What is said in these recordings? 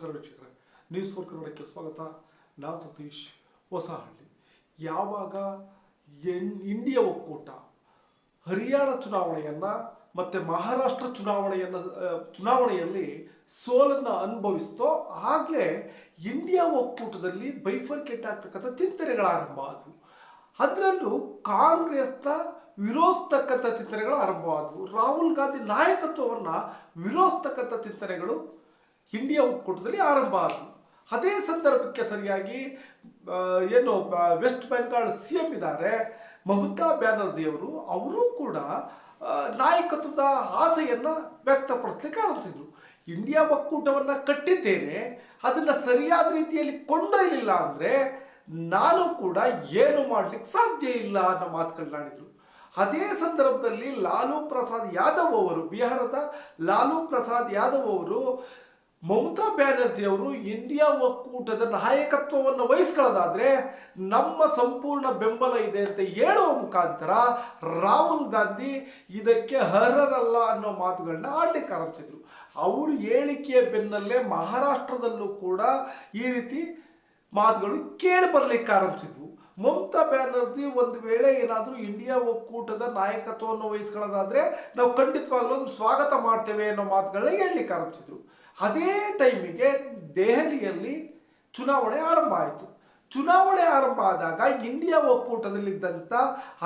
ನಮಸ್ಕಾರ ವೀಕ್ಷಕರೇ. News four ಕನ್ನಡಕ್ಕೆ ಸ್ವಾಗತ. ನಾನು ಸತೀಶ್ ಹೊಸಹಳ್ಳಿ. ಯಾವಾಗ ಎನ್ ಇಂಡಿಯಾ ಒಕ್ಕೂಟ ಹರಿಯಾಣ ಚುನಾವಣೆಯನ್ನು ಮತ್ತು ಮಹಾರಾಷ್ಟ್ರ ಚುನಾವಣೆಯನ್ನು ಚುನಾವಣೆಯಲ್ಲಿ ಸೋಲನ್ನು ಅನುಭವಿಸ್ತೋ ಆಗಲೇ ಇಂಡಿಯಾ ಒಕ್ಕೂಟದಲ್ಲಿ ಬೈಫರ್ಕೇಟ್ ಆಗ್ತಕ್ಕಂಥ ಚಿಂತನೆಗಳ ಆರಂಭ ಆದವು. ಅದರಲ್ಲೂ ಕಾಂಗ್ರೆಸ್ನ ವಿರೋಧಿಸ್ತಕ್ಕಂಥ ಚಿಂತನೆಗಳು ಆರಂಭವಾದವು ರಾಹುಲ್ ಗಾಂಧಿ ನಾಯಕತ್ವವನ್ನು ವಿರೋಧಿಸ್ತಕ್ಕಂಥ ಚಿಂತನೆಗಳು ಇಂಡಿಯಾ ಒಕ್ಕೂಟದಲ್ಲಿ ಆರಂಭ ಆದವು. ಅದೇ ಸಂದರ್ಭಕ್ಕೆ ಸರಿಯಾಗಿ ಏನು ವೆಸ್ಟ್ ಬೆಂಗಾಲ್ ಸಿ ಎಂ ಇದ್ದಾರೆ ಮಮತಾ ಬ್ಯಾನರ್ಜಿಯವರು, ಅವರು ಕೂಡ ನಾಯಕತ್ವದ ಆಸೆಯನ್ನು ವ್ಯಕ್ತಪಡಿಸ್ಲಿಕ್ಕೆ ಆರಂಭಿಸಿದ್ರು. ಇಂಡಿಯಾ ಒಕ್ಕೂಟವನ್ನು ಕಟ್ಟಿದ್ದೇನೆ, ಅದನ್ನು ಸರಿಯಾದ ರೀತಿಯಲ್ಲಿ ಕೊಂಡೊಯ್ಯಲಿಲ್ಲ ಅಂದರೆ ನಾನು ಕೂಡ ಏನು ಮಾಡಲಿಕ್ಕೆ ಸಾಧ್ಯ ಇಲ್ಲ ಅನ್ನೋ ಮಾತುಗಳನ್ನಾಡಿದರು ಅದೇ ಸಂದರ್ಭದಲ್ಲಿ ಲಾಲು ಪ್ರಸಾದ್ ಯಾದವ್ ಅವರು, ಬಿಹಾರದ ಲಾಲು ಪ್ರಸಾದ್ ಯಾದವ್ ಅವರು ಮಮತಾ ಬ್ಯಾನರ್ಜಿ ಅವರು ಇಂಡಿಯಾ ಒಕ್ಕೂಟದ ನಾಯಕತ್ವವನ್ನು ವಹಿಸ್ಕೊಳ್ಳೋದಾದ್ರೆ ನಮ್ಮ ಸಂಪೂರ್ಣ ಬೆಂಬಲ ಇದೆ ಅಂತ ಹೇಳುವ ಮುಖಾಂತರ ರಾಹುಲ್ ಗಾಂಧಿ ಇದಕ್ಕೆ ಅರ್ಹರಲ್ಲ ಅನ್ನೋ ಮಾತುಗಳನ್ನ ಆಡ್ಲಿಕ್ಕೆ ಆರಂಭಿಸಿದ್ರು. ಅವರು ಹೇಳಿಕೆಯ ಬೆನ್ನಲ್ಲೇ ಮಹಾರಾಷ್ಟ್ರದಲ್ಲೂ ಕೂಡ ಈ ರೀತಿ ಮಾತುಗಳು ಕೇಳಿ ಬರಲಿಕ್ಕೆ ಆರಂಭಿಸಿದ್ವು. ಮಮತಾ ಬ್ಯಾನರ್ಜಿ ಒಂದು ವೇಳೆ ಏನಾದರೂ ಇಂಡಿಯಾ ಒಕ್ಕೂಟದ ನಾಯಕತ್ವವನ್ನು ವಹಿಸ್ಕೊಳ್ಳೋದಾದ್ರೆ ನಾವು ಖಂಡಿತವಾಗ್ಲೂ ಸ್ವಾಗತ ಮಾಡ್ತೇವೆ ಅನ್ನೋ ಮಾತುಗಳನ್ನ ಹೇಳಲಿಕ್ಕೆ ಆರಂಭಿಸಿದ್ರು. ಅದೇ ಟೈಮಿಗೆ ದೆಹಲಿಯಲ್ಲಿ ಚುನಾವಣೆ ಆರಂಭ ಆಯಿತು. ಚುನಾವಣೆ ಆರಂಭ ಆದಾಗ ಇಂಡಿಯಾ ಒಕ್ಕೂಟದಲ್ಲಿದ್ದಂಥ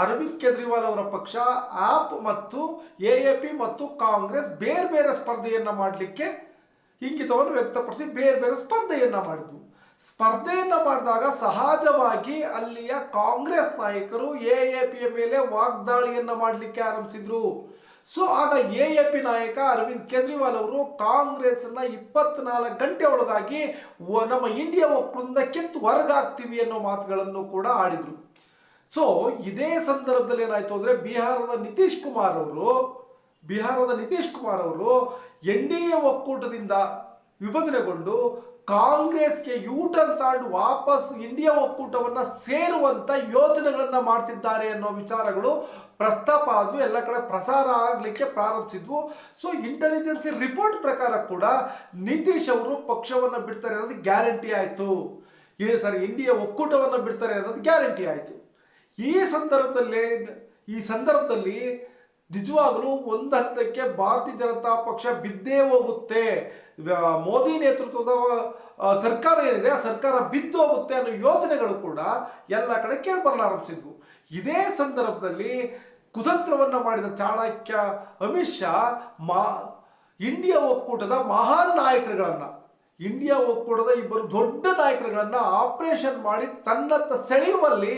ಅರವಿಂದ್ ಕೇಜ್ರಿವಾಲ್ ಅವರ ಪಕ್ಷ, ಆಪ್ ಮತ್ತು ಎ ಎ ಪಿ ಮತ್ತು ಕಾಂಗ್ರೆಸ್ ಬೇರೆ ಬೇರೆ ಸ್ಪರ್ಧೆಯನ್ನು ಮಾಡಲಿಕ್ಕೆ ಇಂಗಿತವನ್ನು ವ್ಯಕ್ತಪಡಿಸಿ ಬೇರೆ ಬೇರೆ ಸ್ಪರ್ಧೆಯನ್ನು ಮಾಡಿದ್ವು. ಸ್ಪರ್ಧೆಯನ್ನು ಮಾಡಿದಾಗ ಸಹಜವಾಗಿ ಅಲ್ಲಿಯ ಕಾಂಗ್ರೆಸ್ ನಾಯಕರು ಎ ಎ ಪಿಯ ಮೇಲೆ ವಾಗ್ದಾಳಿಯನ್ನು ಮಾಡಲಿಕ್ಕೆ ಆರಂಭಿಸಿದ್ರು. ಸೊ ಆಗ ಎ ಎ ಪಿ ನಾಯಕ ಅರವಿಂದ್ ಕೇಜ್ರಿವಾಲ್ ಅವರು ಕಾಂಗ್ರೆಸ್ನ ಇಪ್ಪತ್ನಾಲ್ಕು ಗಂಟೆ ಒಳಗಾಗಿ ನಮ್ಮ ಇಂಡಿಯಾ ಒಕ್ಕೂಟದಿಂದ ಕಿತ್ತು ಹೊರಗಾಗ್ತೀವಿ ಅನ್ನೋ ಮಾತುಗಳನ್ನು ಕೂಡ ಆಡಿದ್ರು. ಸೊ ಇದೇ ಸಂದರ್ಭದಲ್ಲಿ ಏನಾಯ್ತು ಅಂದ್ರೆ ಬಿಹಾರದ ನಿತೀಶ್ ಕುಮಾರ್ ಅವರು, ಬಿಹಾರದ ನಿತೀಶ್ ಕುಮಾರ್ ಅವರು ಎನ್ ಡಿ ಎ ಒಕ್ಕೂಟದಿಂದ ವಿಭಜನೆಗೊಂಡು ಕಾಂಗ್ರೆಸ್ಗೆ ಯೂಟರ್ನ್ ತಾಂಡು ವಾಪಸ್ ಇಂಡಿಯಾ ಒಕ್ಕೂಟವನ್ನ ಸೇರುವಂತ ಯೋಚನೆಗಳನ್ನ ಮಾಡ್ತಿದ್ದಾರೆ ಅನ್ನೋ ವಿಚಾರಗಳು ಪ್ರಸ್ತಾಪ ಆದ್ವು ಎಲ್ಲ ಕಡೆ ಪ್ರಸಾರ ಆಗ್ಲಿಕ್ಕೆ ಪ್ರಾರಂಭಿಸಿದ್ವು. ಸೊ ಇಂಟೆಲಿಜೆನ್ಸಿ ರಿಪೋರ್ಟ್ ಪ್ರಕಾರ ಕೂಡ ನಿತೀಶ್ ಅವರು ಪಕ್ಷವನ್ನ ಬಿಡ್ತಾರೆ ಅನ್ನೋದು ಗ್ಯಾರಂಟಿ ಆಯ್ತು. ಏನು ಸರ್ ಇಂಡಿಯಾ ಒಕ್ಕೂಟವನ್ನ ಬಿಡ್ತಾರೆ ಅನ್ನೋದು ಗ್ಯಾರಂಟಿ ಆಯ್ತು. ಈ ಸಂದರ್ಭದಲ್ಲಿ ಈ ಸಂದರ್ಭದಲ್ಲಿ ನಿಜವಾಗಲೂ ಒಂದು ಹಂತಕ್ಕೆ ಭಾರತೀಯ ಜನತಾ ಪಕ್ಷ ಬಿದ್ದೇ ಹೋಗುತ್ತೆ. ಮೋದಿ ನೇತೃತ್ವದ ಸರ್ಕಾರ ಏನಿದೆ, ಆ ಸರ್ಕಾರ ಬಿದ್ದು ಹೋಗುತ್ತೆ ಅನ್ನೋ ಯೋಜನೆಗಳು ಕೂಡ ಎಲ್ಲ ಕಡೆ ಕೇಳ್ಬರಲಾರಂಭಿಸಿದ್ವು ಇದೇ ಸಂದರ್ಭದಲ್ಲಿ ಕುತಂತ್ರವನ್ನ ಮಾಡಿದ ಚಾಣಕ್ಯ ಅಮಿತ್ ಶಾ ಮಾ, ಇಂಡಿಯಾ ಒಕ್ಕೂಟದ ಮಹಾನ್ ನಾಯಕರುಗಳನ್ನ ಇಂಡಿಯಾ ಒಕ್ಕೂಟದ ಇಬ್ಬರು ದೊಡ್ಡ ನಾಯಕರುಗಳನ್ನ ಆಪರೇಷನ್ ಮಾಡಿ ತನ್ನತ್ತ ಸೆಳೆಯುವಲ್ಲಿ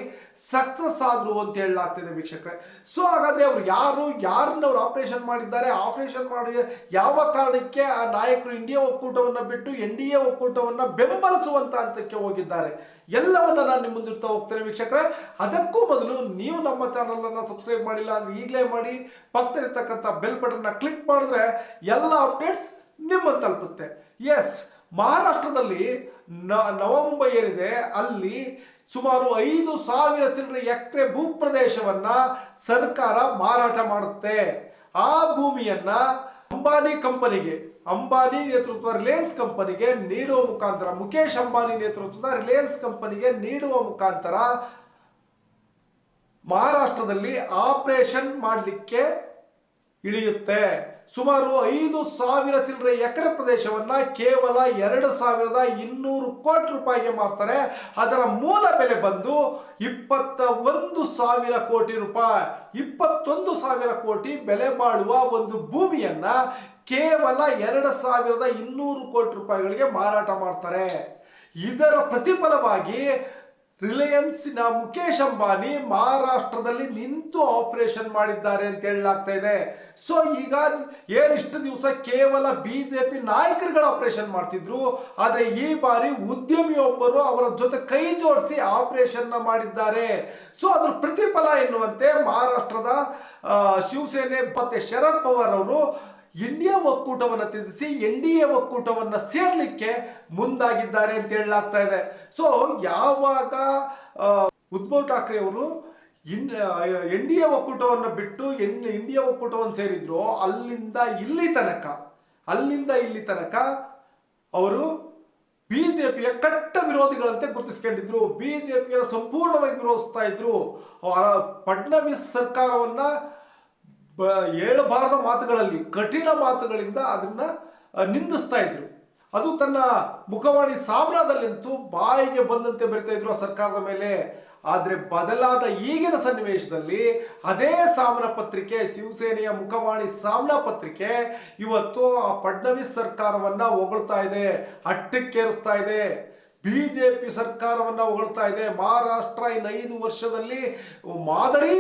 ಸಕ್ಸಸ್ ಆದ್ರು ಅಂತ ಹೇಳಲಾಗ್ತಿದೆ ವೀಕ್ಷಕರೇ. ಸೊ ಹಾಗಾದ್ರೆ ಅವ್ರು ಯಾರು, ಯಾರನ್ನ ಅವ್ರು ಆಪರೇಷನ್ ಮಾಡಿದ್ದಾರೆ, ಆಪರೇಷನ್ ಮಾಡಿ ಯಾವ ಕಾರಣಕ್ಕೆ ಆ ನಾಯಕರು ಇಂಡಿಯಾ ಒಕ್ಕೂಟವನ್ನ ಬಿಟ್ಟು ಎನ್ ಡಿ ಎ ಒಕ್ಕೂಟವನ್ನ ಬೆಂಬಲಿಸುವಂತ ಹಂತಕ್ಕೆ ಹೋಗಿದ್ದಾರೆ? ಎಲ್ಲವನ್ನ ನಾನು ನಿಮ್ಮ ಮುಂದಿರ್ತಾ ಹೋಗ್ತೇನೆ ವೀಕ್ಷಕರೇ. ಅದಕ್ಕೂ ಮೊದಲು ನೀವು ನಮ್ಮ ಚಾನಲ್ ಅನ್ನ ಸಬ್ಸ್ಕ್ರೈಬ್ ಮಾಡಿಲ್ಲ ಅಂದ್ರೆ ಈಗಲೇ ಮಾಡಿ, ಪಕ್ಕದಲ್ಲಿರ್ತಕ್ಕಂಥ ಬೆಲ್ ಬಟನ್ನ ಕ್ಲಿಕ್ ಮಾಡಿದ್ರೆ ಎಲ್ಲ ಅಪ್ಡೇಟ್ಸ್ ನಿಮ್ಮ ತಲುಪುತ್ತೆ. ಎಸ್ ಮಹಾರಾಷ್ಟ್ರದಲ್ಲಿ ನ- ನವಮುಂಬೈ ಏನಿದೆ, ಅಲ್ಲಿ ಸುಮಾರು ಐದು ಸಾವಿರ ಚಿಲ್ಲರೆ ಎಕರೆ ಭೂಪ್ರದೇಶವನ್ನ ಸರ್ಕಾರ ಮಾರಾಟ ಮಾಡುತ್ತೆ. ಆ ಭೂಮಿಯನ್ನ ಅಂಬಾನಿ ಕಂಪನಿಗೆ, ಅಂಬಾನಿ ನೇತೃತ್ವದ ರಿಲಯನ್ಸ್ ಕಂಪನಿಗೆ ನೀಡುವ ಮುಖಾಂತರ ಮುಖೇಶ್ ಅಂಬಾನಿ ನೇತೃತ್ವದ ರಿಲಯನ್ಸ್ ಕಂಪನಿಗೆ ನೀಡುವ ಮುಖಾಂತರ ಮಹಾರಾಷ್ಟ್ರದಲ್ಲಿ ಆಪರೇಷನ್ ಮಾಡಲಿಕ್ಕೆ ಇಳಿಯುತ್ತೆ. ಸುಮಾರು ಐದು ಸಾವಿರ ಚಿಲ್ಲರೆ ಎಕರೆ ಪ್ರದೇಶವನ್ನ ಕೇವಲ ಎರಡು ಸಾವಿರದ ಇನ್ನೂರು ಕೋಟಿ ರೂಪಾಯಿಗೆ ಮಾರ್ತಾರೆ. ಅದರ ಮೂಲ ಬೆಲೆ ಬಂದು ಇಪ್ಪತ್ತ ಒಂದು ಸಾವಿರ ಕೋಟಿ ರೂಪಾಯಿ. ಇಪ್ಪತ್ತೊಂದು ಸಾವಿರ ಕೋಟಿ ಬೆಲೆ ಬಾಳುವ ಒಂದು ಭೂಮಿಯನ್ನ ಕೇವಲ ಎರಡು ಸಾವಿರದ ಇನ್ನೂರು ಕೋಟಿ ರೂಪಾಯಿಗಳಿಗೆ ಮಾರಾಟ ಮಾಡ್ತಾರೆ. ಇದರ ಪ್ರತಿಫಲವಾಗಿ ರಿಲಯನ್ಸ್ನ ಮುಖೇಶ್ ಅಂಬಾನಿ ಮಹಾರಾಷ್ಟ್ರದಲ್ಲಿ ನಿಂತು ಆಪರೇಷನ್ ಮಾಡಿದ್ದಾರೆ ಅಂತ ಹೇಳಲಾಗ್ತಾ ಇದೆ. ಸೊ, ಈಗ ಏನಿಷ್ಟು ದಿವಸ ಕೇವಲ ಬಿಜೆಪಿ ನಾಯಕರುಗಳು ಆಪರೇಷನ್ ಮಾಡ್ತಿದ್ರು, ಆದ್ರೆ ಈ ಬಾರಿ ಉದ್ಯಮಿಯೊಬ್ಬರು ಅವರ ಜೊತೆ ಕೈ ಜೋಡಿಸಿ ಆಪರೇಷನ್ ಮಾಡಿದ್ದಾರೆ. ಸೊ, ಅದ್ರ ಪ್ರತಿಫಲ ಎನ್ನುವಂತೆ ಮಹಾರಾಷ್ಟ್ರದ ಶಿವಸೇನೆ ಮತ್ತೆ ಶರದ್ ಪವಾರ್ ಅವರು ಇಂಡಿಯಾ ಒಕ್ಕೂಟವನ್ನು ತ್ಯಜಿಸಿ ಎನ್ ಡಿ ಎ ಒಕ್ಕೂಟವನ್ನು ಸೇರಲಿಕ್ಕೆ ಮುಂದಾಗಿದ್ದಾರೆ ಅಂತ ಹೇಳಲಾಗ್ತಾ ಇದೆ. ಸೊ ಯಾವಾಗ ಉದ್ಧವ್ ಠಾಕ್ರೆ ಅವರು ಇನ್ ಎನ್ ಡಿ ಎ ಒಕ್ಕೂಟವನ್ನು ಬಿಟ್ಟು ಎನ್ ಇಂಡಿಯಾ ಒಕ್ಕೂಟವನ್ನು ಸೇರಿದ್ರು, ಅಲ್ಲಿಂದ ಇಲ್ಲಿ ತನಕ, ಅಲ್ಲಿಂದ ಇಲ್ಲಿ ತನಕ ಅವರು ಬಿ ಜೆ ಪಿಯ ಕಟ್ಟ ವಿರೋಧಿಗಳಂತೆ ಗುರುತಿಸ್ಕೊಂಡಿದ್ರು. ಪಿಯನ್ನು ಸಂಪೂರ್ಣವಾಗಿ ವಿರೋಧಿಸ್ತಾ ಇದ್ರು. ಫಡ್ನವೀಸ್ ಸರ್ಕಾರವನ್ನ ಬ- ಹೇಳಬಾರದ ಮಾತುಗಳಲ್ಲಿ, ಕಠಿಣ ಮಾತುಗಳಿಂದ ಅದನ್ನ ನಿಂದಿಸ್ತಾ ಇದ್ರು. ಅದು ತನ್ನ ಮುಖವಾಣಿ ಸಾಮ್ರಾದಲ್ಲಂತೂ ಬಾಯಿಗೆ ಬಂದಂತೆ ಬರಿತಾ ಇದ್ರು ಆ ಸರ್ಕಾರದ ಮೇಲೆ. ಆದರೆ ಬದಲಾದ ಈಗಿನ ಸನ್ನಿವೇಶದಲ್ಲಿ ಅದೇ ಸಾಮ್ನ ಪತ್ರಿಕೆ, ಶಿವಸೇನೆಯ ಮುಖವಾಣಿ ಸಾಮ್ನ ಪತ್ರಿಕೆ ಇವತ್ತು ಆ ಫಡ್ನವೀಸ್ ಸರ್ಕಾರವನ್ನ ಹೊಗಳ್ತಾ ಇದೆ, ಅಟ್ಟಕ್ಕೇರಿಸ್ತಾ ಇದೆ. ಬಿಜೆಪಿ ಸರ್ಕಾರವನ್ನ ಹೊಗಳ್ತಾ ಇದೆ. ಮಹಾರಾಷ್ಟ್ರ ಐದು ವರ್ಷದಲ್ಲಿ ಮಾದರಿ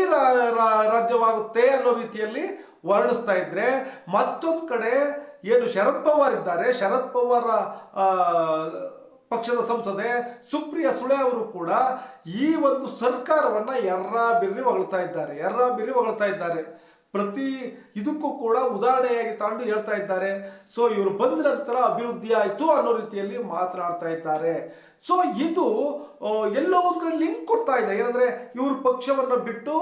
ರಾಜ್ಯವಾಗುತ್ತೆ ಅನ್ನೋ ರೀತಿಯಲ್ಲಿ ವರ್ಣಿಸ್ತಾ ಇದ್ರೆ ಮತ್ತೊಂದು ಕಡೆ ಏನು ಶರದ್ ಪವಾರ್ ಇದ್ದಾರೆ. ಶರದ್ ಪವಾರ್ ಪಕ್ಷದ ಸಂಸದೆ ಸುಪ್ರಿಯಾ ಸುಳೆ ಅವರು ಕೂಡ ಈ ಒಂದು ಸರ್ಕಾರವನ್ನ ಎರ್ರ ಬಿರ್ರಿ ಹೊಗಳ್ತಾ ಇದ್ದಾರೆ. ಎರ್ರ ಬಿರ್ರಿ ಹೊಗಳ್ತಾ ಇದ್ದಾರೆ. ಪ್ರತಿ ಇದಕ್ಕೂ ಕೂಡ ಉದಾಹರಣೆಯಾಗಿ ತಗೊಂಡು ಹೇಳ್ತಾ ಇದ್ದಾರೆ. ಸೊ ಇವರು ಬಂದ ನಂತರ ಅಭಿವೃದ್ಧಿ ಆಯಿತು ಅನ್ನೋ ರೀತಿಯಲ್ಲಿ ಮಾತನಾಡ್ತಾ ಇದ್ದಾರೆ. ಸೊ ಇದು ಎಲ್ಲೋ ಲಿಂಕ್ ಕೊಡ್ತಾ ಇದೆ. ಏನಂದ್ರೆ, ಇವ್ರ ಪಕ್ಷವನ್ನ ಬಿಟ್ಟು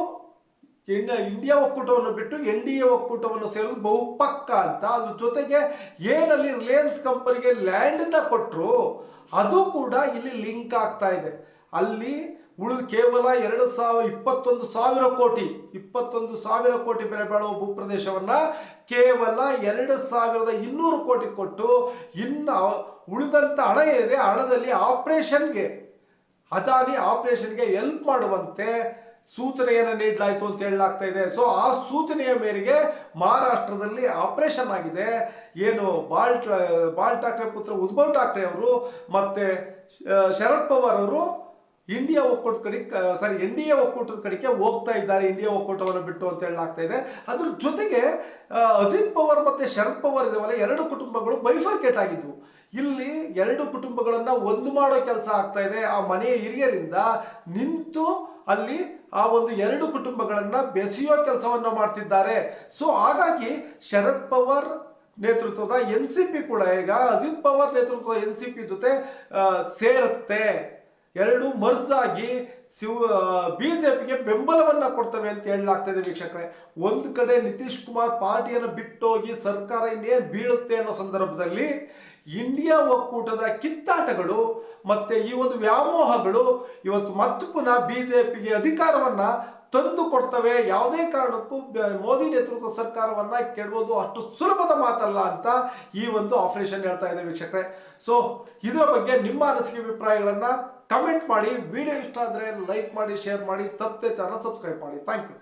ಇಂಡಿಯಾ ಒಕ್ಕೂಟವನ್ನು ಬಿಟ್ಟು ಎನ್ ಡಿ ಎ ಒಕ್ಕೂಟವನ್ನು ಸೇರೋದು ಬಹು ಪಕ್ಕ ಅಂತ. ಅದ್ರ ಜೊತೆಗೆ ಏನಲ್ಲಿ ರಿಲಯನ್ಸ್ ಕಂಪನಿಗೆ ಲ್ಯಾಂಡನ್ನ ಕೊಟ್ಟರು ಅದು ಕೂಡ ಇಲ್ಲಿ ಲಿಂಕ್ ಆಗ್ತಾ ಇದೆ. ಅಲ್ಲಿ ಉಳಿದ ಕೇವಲ ಎರಡು ಸಾವಿರ ಇಪ್ಪತ್ತೊಂದು ಸಾವಿರ ಕೋಟಿ, ಇಪ್ಪತ್ತೊಂದು ಸಾವಿರ ಕೋಟಿ ಬೆಲೆ ಬಾಳುವ ಭೂಪ್ರದೇಶವನ್ನ ಕೇವಲ ಎರಡು ಸಾವಿರದ ಇನ್ನೂರು ಕೋಟಿ ಕೊಟ್ಟು ಇನ್ನು ಉಳಿದಂತ ಹಣ ಏನಿದೆ ಹಣದಲ್ಲಿ ಆಪರೇಷನ್ಗೆ, ಅದಾನಿ ಆಪರೇಷನ್ಗೆ ಹೆಲ್ಪ್ ಮಾಡುವಂತೆ ಸೂಚನೆಯನ್ನು ನೀಡಲಾಯಿತು ಅಂತ ಹೇಳಲಾಗ್ತಾ ಇದೆ. ಸೊ ಆ ಸೂಚನೆಯ ಮೇರೆಗೆ ಮಹಾರಾಷ್ಟ್ರದಲ್ಲಿ ಆಪರೇಷನ್ ಆಗಿದೆ. ಏನು ಬಾಲ್ ಬಾಲ್ ಠಾಕ್ರೆ ಪುತ್ರ ಉದ್ಭವ್ ಠಾಕ್ರೆ ಅವರು ಮತ್ತೆ ಶರದ್ ಪವಾರ್ ಅವರು ಇಂಡಿಯಾ ಒಕ್ಕೂಟದ ಕಡೆ ಸಾರಿ ಎನ್ ಡಿ ಎ ಒಕ್ಕೂಟದ ಕಡೆಗೆ ಹೋಗ್ತಾ ಇದ್ದಾರೆ. ಇಂಡಿಯಾ ಒಕ್ಕೂಟವನ್ನು ಬಿಟ್ಟು ಅಂತ ಹೇಳಲಾಗ್ತಾ ಇದೆ. ಅದ್ರ ಜೊತೆಗೆ ಅಜಿತ್ ಪವಾರ್ ಮತ್ತೆ ಶರದ್ ಪವಾರ್ ಇದಾವಲ್ಲ, ಎರಡು ಕುಟುಂಬಗಳು ಬೈಫರ್ಕೇಟ್ ಆಗಿದ್ವು. ಇಲ್ಲಿ ಎರಡು ಕುಟುಂಬಗಳನ್ನ ಒಂದು ಮಾಡೋ ಕೆಲಸ ಆಗ್ತಾ ಇದೆ. ಆ ಮನೆಯ ಹಿರಿಯರಿಂದ ನಿಂತು ಅಲ್ಲಿ ಆ ಒಂದು ಎರಡು ಕುಟುಂಬಗಳನ್ನ ಬೆಸೆಯೋ ಕೆಲಸವನ್ನ ಮಾಡ್ತಿದ್ದಾರೆ. ಸೊ ಹಾಗಾಗಿ ಶರದ್ ಪವಾರ್ ನೇತೃತ್ವದ ಎನ್ ಸಿ ಪಿ ಕೂಡ ಈಗ, ಅಜಿತ್ ಪವಾರ್ ನೇತೃತ್ವದ ಎನ್ ಸಿ ಪಿ ಜೊತೆ ಸೇರುತ್ತೆ. ಎರಡು ಮರ್ಜ್ ಆಗಿ ಶಿವ ಬಿಜೆಪಿಗೆ ಬೆಂಬಲವನ್ನ ಕೊಡ್ತವೆ ಅಂತ ಹೇಳಲಾಗ್ತದೆ ವೀಕ್ಷಕರೇ. ಒಂದು ಕಡೆ ನಿತೀಶ್ ಕುಮಾರ್ ಪಾರ್ಟಿಯನ್ನು ಬಿಟ್ಟೋಗಿ ಸರ್ಕಾರ ಇನ್ನೇನು ಬೀಳುತ್ತೆ ಅನ್ನೋ ಸಂದರ್ಭದಲ್ಲಿ ಇಂಡಿಯಾ ಒಕ್ಕೂಟದ ಕಿತ್ತಾಟಗಳು ಮತ್ತೆ ಈ ಒಂದು ವ್ಯಾಮೋಹಗಳು ಇವತ್ತು ಮತ್ತೆ ಪುನಃ ಬಿಜೆಪಿಗೆ ಅಧಿಕಾರವನ್ನ ತಂದು ಕೊಡ್ತವೆ ಯಾವುದೇ ಕಾರಣಕ್ಕೂ ಮೋದಿ ನೇತೃತ್ವದ ಸರ್ಕಾರವನ್ನ ಕೆಡುವುದು ಅಷ್ಟು ಸುಲಭದ ಮಾತಲ್ಲ ಅಂತ ಈ ಒಂದು ಆಪರೇಷನ್ ಹೇಳ್ತಾ ಇದೆ ವೀಕ್ಷಕರೇ. ಸೊ ಇದರ ಬಗ್ಗೆ ನಿಮ್ಮ ಅನಿಸಿಕೆ, ಅಭಿಪ್ರಾಯಗಳನ್ನ ಕಮೆಂಟ್ ಮಾಡಿ, ವಿಡಿಯೋ ಇಷ್ಟ ಆದರೆ ಲೈಕ್ ಮಾಡಿ, ಶೇರ್ ಮಾಡಿ, ತಪ್ಪದೆ ಚಾನಲ್ ಸಬ್ಸ್ಕ್ರೈಬ್ ಮಾಡಿ. Thank you